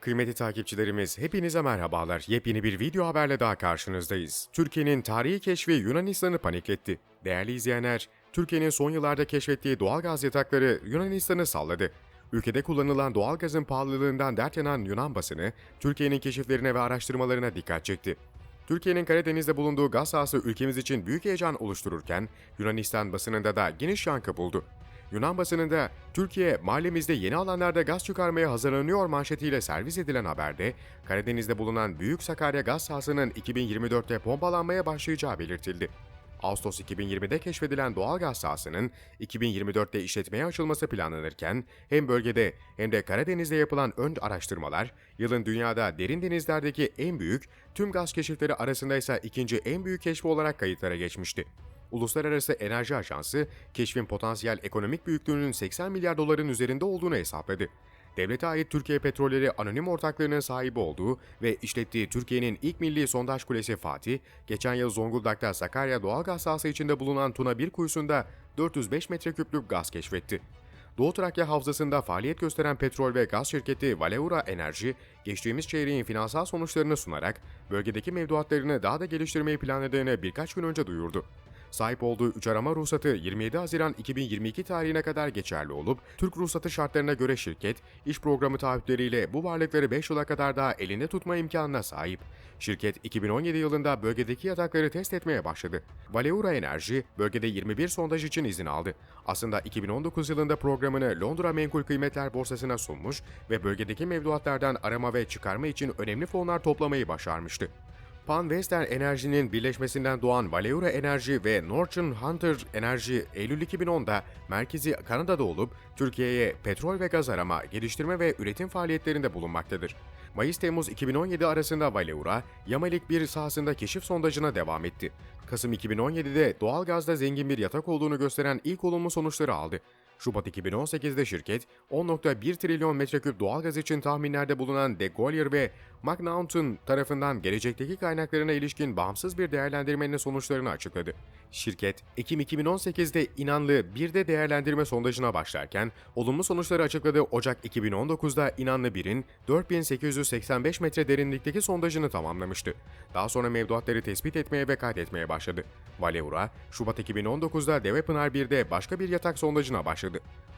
Kıymetli takipçilerimiz hepinize merhabalar. Yepyeni bir video haberle daha karşınızdayız. Türkiye'nin tarihi keşfi Yunanistan'ı panikletti. Değerli izleyenler, Türkiye'nin son yıllarda keşfettiği doğal gaz yatakları Yunanistan'ı salladı. Ülkede kullanılan doğal gazın pahalılığından dert yanan Yunan basını, Türkiye'nin keşiflerine ve araştırmalarına dikkat çekti. Türkiye'nin Karadeniz'de bulunduğu gaz sahası ülkemiz için büyük heyecan oluştururken, Yunanistan basınında da geniş yankı buldu. Yunan basınında Türkiye mahallemizde yeni alanlarda gaz çıkarmaya hazırlanıyor manşetiyle servis edilen haberde Karadeniz'de bulunan Büyük Sakarya gaz sahasının 2024'te pompalanmaya başlayacağı belirtildi. Ağustos 2020'de keşfedilen doğal gaz sahasının 2024'te işletmeye açılması planlanırken hem bölgede hem de Karadeniz'de yapılan ön araştırmalar yılın dünyada derin denizlerdeki en büyük, tüm gaz keşifleri arasında ise ikinci en büyük keşfi olarak kayıtlara geçmişti. Uluslararası Enerji Ajansı, keşfin potansiyel ekonomik büyüklüğünün 80 milyar doların üzerinde olduğunu hesapladı. Devlete ait Türkiye Petrolleri Anonim Ortaklığı'nın sahibi olduğu ve işlettiği Türkiye'nin ilk milli sondaj kulesi Fatih, geçen yıl Zonguldak'ta Sakarya doğalgaz sahası içinde bulunan Tuna 1 kuyusunda 405 metreküplük gaz keşfetti. Doğu Trakya Havzası'nda faaliyet gösteren petrol ve gaz şirketi Valeura Enerji, geçtiğimiz çeyreğin finansal sonuçlarını sunarak bölgedeki mevduatlarını daha da geliştirmeyi planladığını birkaç gün önce duyurdu. Sahip olduğu 3 arama ruhsatı 27 Haziran 2022 tarihine kadar geçerli olup, Türk ruhsatı şartlarına göre şirket, iş programı taahhütleriyle bu varlıkları 5 yıla kadar daha elinde tutma imkanına sahip. Şirket 2017 yılında bölgedeki yatakları test etmeye başladı. Valeura Enerji, bölgede 21 sondaj için izin aldı. Aslında 2019 yılında programını Londra Menkul Kıymetler Borsası'na sunmuş ve bölgedeki mevduatlardan arama ve çıkarma için önemli fonlar toplamayı başarmıştı. Pan Western Enerji'nin birleşmesinden doğan Valeura Enerji ve Northern Hunter Enerji Eylül 2010'da merkezi Kanada'da olup Türkiye'ye petrol ve gaz arama, geliştirme ve üretim faaliyetlerinde bulunmaktadır. Mayıs-Temmuz 2017 arasında Valeura, Yamalik 1 sahasında keşif sondajına devam etti. Kasım 2017'de doğal gazda zengin bir yatak olduğunu gösteren ilk olumlu sonuçları aldı. Şubat 2018'de şirket 10.1 trilyon metreküp doğalgaz için tahminlerde bulunan De Golyer ve McNaughton tarafından gelecekteki kaynaklarına ilişkin bağımsız bir değerlendirmenin sonuçlarını açıkladı. Şirket, Ekim 2018'de inanlı bir de değerlendirme sondajına başlarken olumlu sonuçları açıkladığı Ocak 2019'da inanlı 1'in 4885 metre derinlikteki sondajını tamamlamıştı. Daha sonra mevduatları tespit etmeye ve kaydetmeye başladı. Valeura, Şubat 2019'da Devepınar 1'de başka bir yatak sondajına başladı.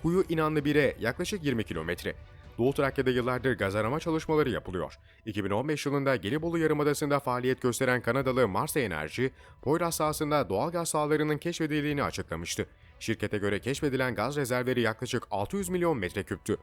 Kuyu inanlı 1'e yaklaşık 20 kilometre. Doğu Trakya'da yıllardır gaz arama çalışmaları yapılıyor. 2015 yılında Gelibolu Yarımadası'nda faaliyet gösteren Kanadalı Mars Enerji, Poyraz sahasında doğal gaz sahalarının keşfedildiğini açıklamıştı. Şirkete göre keşfedilen gaz rezervleri yaklaşık 600 milyon metreküptü.